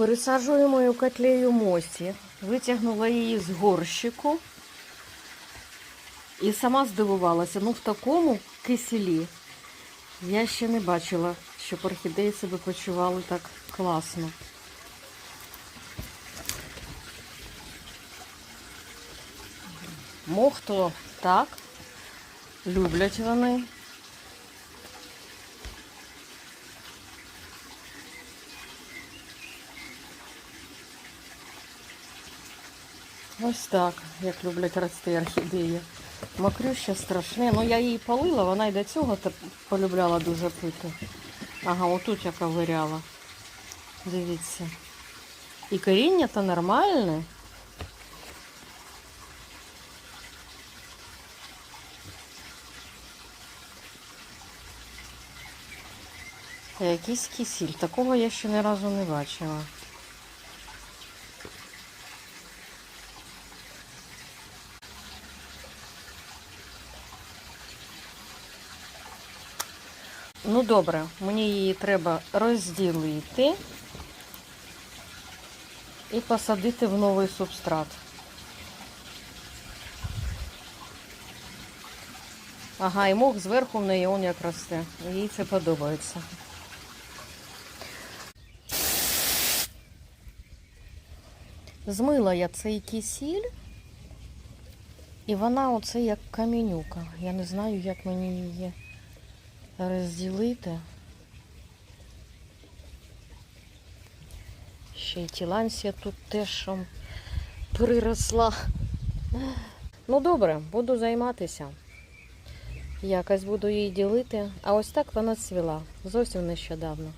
Пересаджую мою котлею Мосі. Витягнула її з горщику. І сама здивувалася. Ну, в такому киселі я ще не бачила, щоб орхідеї себе почували так класно. Мохто так. Люблять вони. Ось так, як люблять рости орхідеї. Мокрюща страшне. Ну я її полила, вона й до цього полюбляла дуже пити. Ага, отут я ковиряла. Дивіться. І коріння то нормальне. Якийсь кисіль. Такого я ще ні разу не бачила. Ну добре, мені її треба розділити і посадити в новий субстрат. Ага, і мох зверху в неї он як росте. Їй це подобається. Змила я цей кисіль, і вона оце як камінюка. Я не знаю, як мені її розділити. Ще й тілансія тут теж приросла. Ну добре, буду займатися. Якось буду її ділити. А ось так вона цвіла зовсім нещодавно.